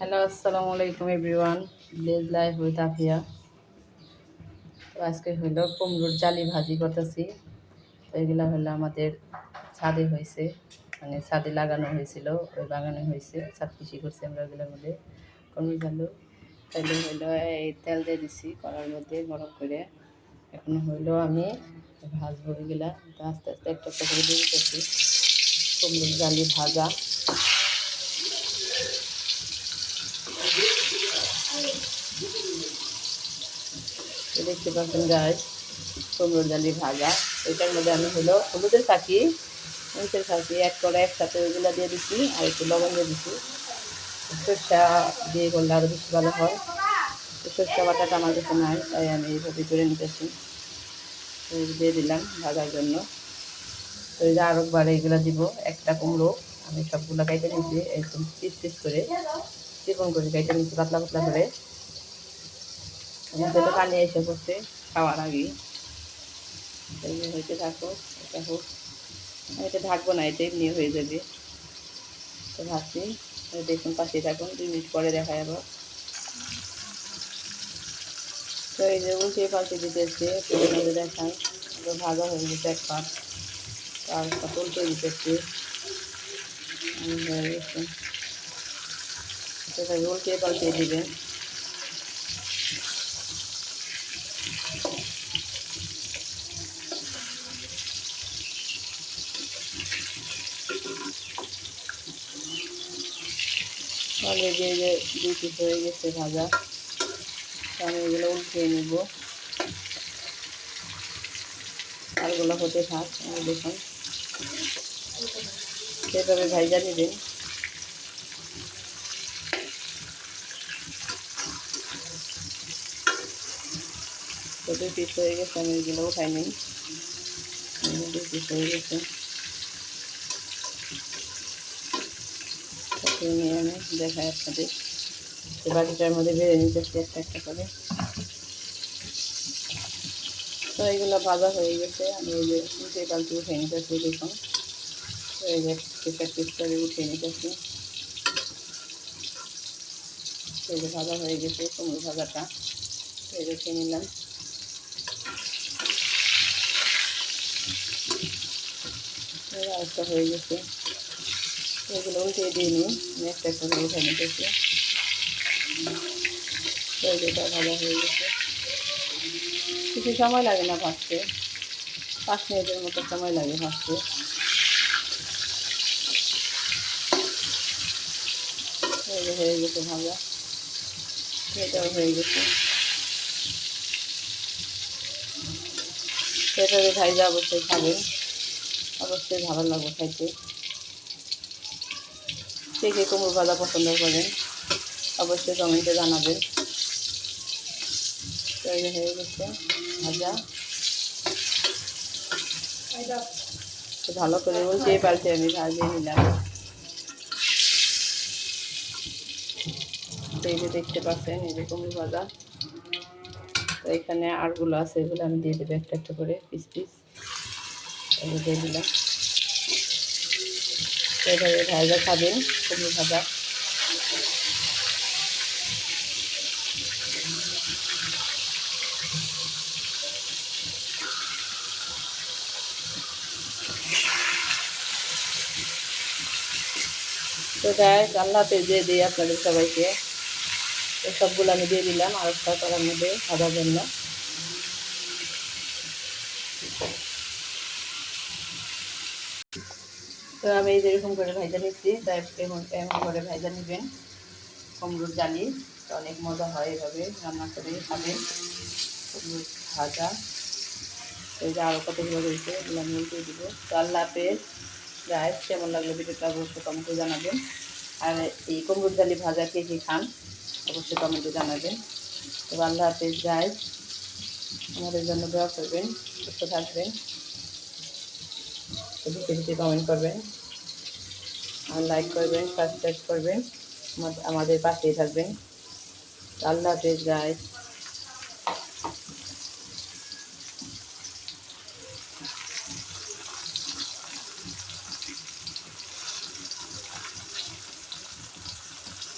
Hello, আসসালামু আলাইকুম everyone. Village life with Afia তো আজকে হলো কুমড়োর জালি ভাজি করতেছি। তো এগুলো হলো আমাদের ছাদে হয়েছে। মানে ছাদে লাগানো হয়েছিল, ওই বাগানে হয়েছে। ছাদ কৃষি করছি আমরা ওগুলোর মধ্যে। কুমড়ো জালু। তাহলে হইল এই তেল দিয়ে দিছি কড়ার মধ্যে গরম করে। এখন হইল আমি ভাজবো এগুলা। আস্তে আস্তে একটা একটা করে দিয়ে দিতেছি। কুমড়োর জালি ভাজা। দেখতে পাচ্ছেন গাছ কুমড়োর জালি ভাজা। এটার মধ্যে আমি হলো হলুদের কাকি মরিচের কাকি এক করে একসাথে ওইগুলো দিয়ে দিচ্ছি, আর একটু লবণ দিয়ে দিচ্ছি। সরষা দিয়ে করলে আরও বেশি ভালো হয়। সরষা বাটাটা আমার কাছে নাই, তাই আমি এইভাবে করে নিতেছি। দিয়ে দিলাম ভাজার জন্য। তো এই যে আরও বারে এগুলো দিব, একটা কুমড়ো, আমি সবগুলো কেটে নিচ্ছি একদম পিস পিস করে, চিকন করে কেটে নিচ্ছি পাতলা পাতলা করে। আমাদের পানি এসে পড়ছে খাওয়ার আগে হইতে থাকো এটা হোক। এটা ঢাকবো না, এটা এমনি হয়ে যাবে। তো ভাবছি দেখুন, পাশে থাকুন, দুই মিনিট পরে দেখা যাব তো এই যে উল্টে পাল্টে দিতেছে দেখান ভাজা হয়ে গেছে এক পাট আর উল্টে দিতেছে উল্টে পাল্টে দিবেন। অলরেডি এই যে দুই হয়ে গেছে ভাজা আমি এগুলো উঠিয়ে নিব। আরগুলো হতে থাক আমি দেখুন। সেভাবে ভাইজা নেবেন দুই পিস হয়ে গেছে, আমি এগুলো উঠাই নিই। দুই পিস হয়ে গেছে। নিয়ে আমি দেখাই আপনাদের। তো বাটিটার মধ্যে বেড়ে নিতেছি একটা একটা করে। তো এইগুলো ভাজা হয়ে গেছে। আমি এই যে উঠে পাল্টে উঠে নিতেছি দেখুন। তো এই যে পিস পিস করে উঠে নিতেছি এই যে ভাজা হয়ে গেছে কুমড়ো ভাজাটা। এই রেখে নিলাম। আরেকটা হয়ে গেছে। এগুলো উঠে দিয়ে নিই। একটা একটা করে উঠে নিতেছি তৈরিটা ভালো হয়ে গেছে। কিছু সময় লাগে না ভাজতে। পাঁচ মিনিটের মতো সময় লাগে ভাজতে। হয়ে গেছে ভাজা। এটাও হয়ে গেছে। সেটাকে ভাইজা অবশ্যই খাবেন। অবশ্যই ভালো লাগবে খাইতে কে কে কুমড়ো ভাজা পছন্দ করেন? অবশ্যই কমেন্টে জানাবেন তৈরি হয়ে গেছে, ভাজা। ভালো করে বলছি পাল্টে আমি ভাজিয়ে নিলাম। এই যে দেখতে পাচ্ছেন, এই যে কুমড়ো ভাজা। তো এখানে আরগুলো আছে, এগুলো আমি দিয়ে দেবো একটা একটা করে, পিস পিস। এগুলো দিয়ে দিলাম। এইভাবে ভাজা খাবেন, কুমড়ো ভাজা। তো গায়ে আল্লাহ দিয়ে দিই আপনাদের সবাইকে সবগুলো আমি দিয়ে দিলাম আর একটা করার মধ্যে ভাজার জন্য। তো আমি এই যেরকম করে ভাইজা নিচ্ছি তাই এমন এমন করে ভাজা নেবেন। কুমড়োর জালি তো অনেক মজা হয় এভাবে রান্না করে খাবেন কুমড়োর ভাজা, এই যে আরও কতগুলো রয়েছে, এগুলো আমি উল্টে দেবো। তো আল্লাহ হাফেজ। গায়ে কেমন লাগল ভিডিওটা অবশ্যই কমেন্টে জানাবেন। আর এই কুমড়োর জালি ভাজা কে কে খান, অবশ্যই কমেন্টে জানাবেন। তো আল্লাহ হাফেজ গায়ে আমাদের জন্য দোয়া করবেন, সুস্থ থাকবেন। কমেন্ট করবেন। লাইক করবেন সাবস্ক্রাইব করবেন আমাদের পাশেই থাকবেন। আল্লাহ হাফেজ গাইজ